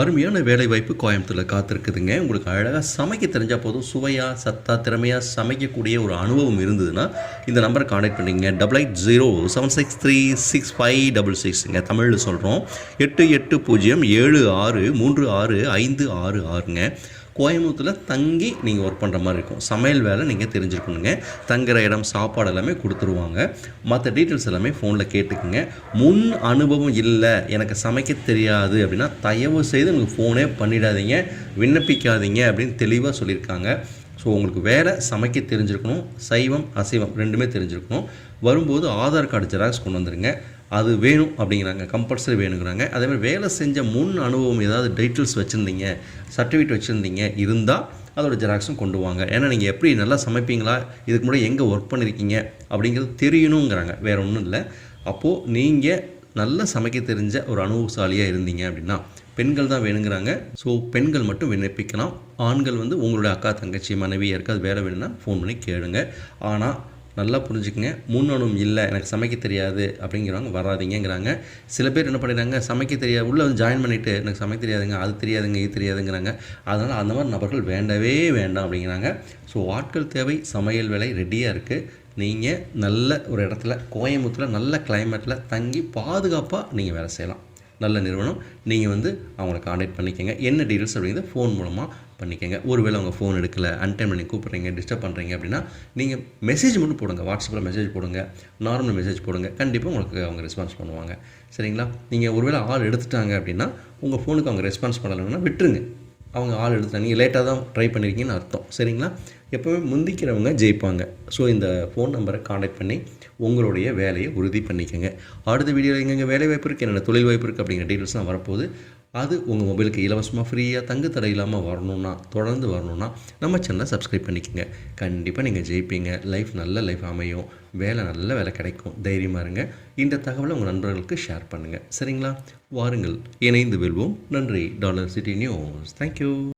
அருமையான வேலைவாய்ப்பு கோயம்புத்தூரில் காத்திருக்குதுங்க. உங்களுக்கு அழகாக சமைக்க தெரிஞ்சால் போதும். சுவையாக சத்தா திறமையாக சமைக்கக்கூடிய ஒரு அனுபவம் இருந்ததுன்னா இந்த நம்பரை காண்டாக்ட் பண்ணிங்க double eight zero seven six three six five double சிக்ஸுங்க தமிழில் சொல்கிறோம் எட்டு எட்டு பூஜ்ஜியம் ஏழு ஆறு மூன்று ஆறு ஐந்து ஆறு ஆறுங்க. கோயம்புத்தூரில் தங்கி நீங்கள் ஒர்க் பண்ணுற மாதிரி இருக்கும். சமையல் வேலை நீங்கள் தெரிஞ்சுருக்கணுங்க. தங்குற இடம் சாப்பாடு எல்லாமே கொடுத்துருவாங்க. மற்ற டீட்டெயில்ஸ் எல்லாமே ஃபோனில் கேட்டுக்குங்க. முன் அனுபவம் இல்லை. எனக்கு சமைக்க தெரியாது அப்படின்னா தயவு செய்து உங்களுக்கு ஃபோனே பண்ணிடாதீங்க. விண்ணப்பிக்காதீங்க அப்படின்னு தெளிவாக சொல்லியிருக்காங்க. ஸோ உங்களுக்கு வேலை சமைக்க தெரிஞ்சிருக்கணும். சைவம் அசைவம் ரெண்டுமே தெரிஞ்சிருக்கணும். வரும்போது ஆதார் கார்டு ஜெராக்ஸ் கொண்டு வந்துருங்க. அது வேணும் அப்படிங்கிறாங்க கம்பல்சரி வேணுங்கிறாங்க. அதே மாதிரி வேலை செஞ்ச முன் அனுபவம் ஏதாவது டீட்டெயில்ஸ் வச்சுருந்தீங்க சர்டிஃபிகேட் வச்சுருந்தீங்க இருந்தால் அதோட ஜெராக்ஸும் கொண்டு வாங்க. ஏன்னா நீங்கள் எப்படி நல்லா சமைப்பீங்களா? இதுக்கு முன்னாடி எங்கே ஒர்க் பண்ணியிருக்கீங்க அப்படிங்கிறது தெரியணுங்கிறாங்க. வேறு ஒன்றும் இல்லை. அப்போது நீங்கள் நல்லா சமைக்க தெரிஞ்ச ஒரு அனுபவசாலியாக இருந்தீங்க அப்படின்னா பெண்கள் தான் வேணுங்கிறாங்க. ஸோ பெண்கள் மட்டும் விண்ணப்பிக்கலாம். ஆண்கள் வந்து உங்களுடைய அக்கா தங்கச்சி மனைவி யாருக்காவது வேலை வேணும்னா ஃபோன் பண்ணி கேளுங்க. ஆனால் நல்லா புரிஞ்சுக்கங்க. முன்னணும் இல்லை எனக்கு சமைக்க தெரியாது அப்படிங்கிறவங்க வராதீங்கங்கிறாங்க. சில பேர் என்ன பண்ணிடுறாங்க சமைக்க தெரியாது உள்ளே வந்து ஜாயின் பண்ணிவிட்டு எனக்கு சமைக்க தெரியாதுங்க அது தெரியாதுங்க இது தெரியாதுங்கிறாங்க. அதனால் அந்த மாதிரி நபர்கள் வேண்டவே வேண்டாம் அப்படிங்கிறாங்க. ஸோ ஆட்கள் தேவை சமையல் வேலை ரெடியாக இருக்குது நீங்கள் நல்ல ஒரு இடத்துல கோயம்புத்தூரில் நல்ல கிளைமேட்டில் தங்கி பாதுகாப்பாக நீங்கள் வேலை செய்யலாம். நல்ல நிறுவனம் நீங்கள் வந்து அவங்கள காண்டாக்ட் பண்ணிக்கோங்க. என்ன டீட்டெயில்ஸ் அப்படிங்கிறத ஃபோன் மூலமாக பண்ணிக்கோங்க. ஒருவேளை அவங்க ஃபோன் எடுக்கல அன்டைம் நீங்கள் கூப்பிட்றீங்க டிஸ்டர்ப் பண்ணுறீங்க அப்படின்னா நீங்கள் மெசேஜ் மட்டும் போடுங்க. வாட்ஸ்அப்பில் மெசேஜ் போடுங்க. நார்மல் மெசேஜ் போடுங்க. கண்டிப்பாக உங்களுக்கு அவங்க ரெஸ்பான்ஸ் பண்ணுவாங்க. சரிங்களா? நீங்கள் ஒருவேளை ஆள் எடுத்துட்டாங்க அப்படின்னா உங்கள் ஃபோனுக்கு அவங்க ரெஸ்பான்ஸ் பண்ணலைன்னா விட்டுருங்க. அவங்க ஆள் எடுத்துட்டாங்க நீங்கள் லேட்டாக தான் ட்ரை பண்ணியிருக்கீங்கன்னு அர்த்தம். சரிங்களா? எப்போவுமே முந்திக்கிறவங்க ஜெயிப்பாங்க. ஸோ இந்த ஃபோன் நம்பரை காண்டாக்ட் பண்ணி உங்களுடைய வேலையை உறுதி பண்ணிக்கோங்க. அடுத்த வீடியோவில் எங்கெங்கே வேலை வாய்ப்பு இருக்குது என்னென்ன தொழில் வாய்ப்பு இருக்குது அப்படிங்கிற டீட்டெயில்ஸ்லாம் வரப்போகுது. அது உங்கள் மொபைலுக்கு இலவசமாக ஃப்ரீயாக தங்கு தடை இல்லாமல் வரணும்னா தொடர்ந்து வரணும்னா நம்ம சேனலை சப்ஸ்கிரைப் பண்ணிக்கோங்க. கண்டிப்பாக நீங்கள் ஜெயிப்பீங்க. லைஃப் நல்ல லைஃப் அமையும். வேலை நல்ல வேலை கிடைக்கும். தைரியமாக இருங்க. இந்த தகவலை உங்கள் நண்பர்களுக்கு ஷேர் பண்ணுங்கள் சரிங்களா? வாருங்கள். இணைந்து வெல்வோம். நன்றி. Dollar city news thank you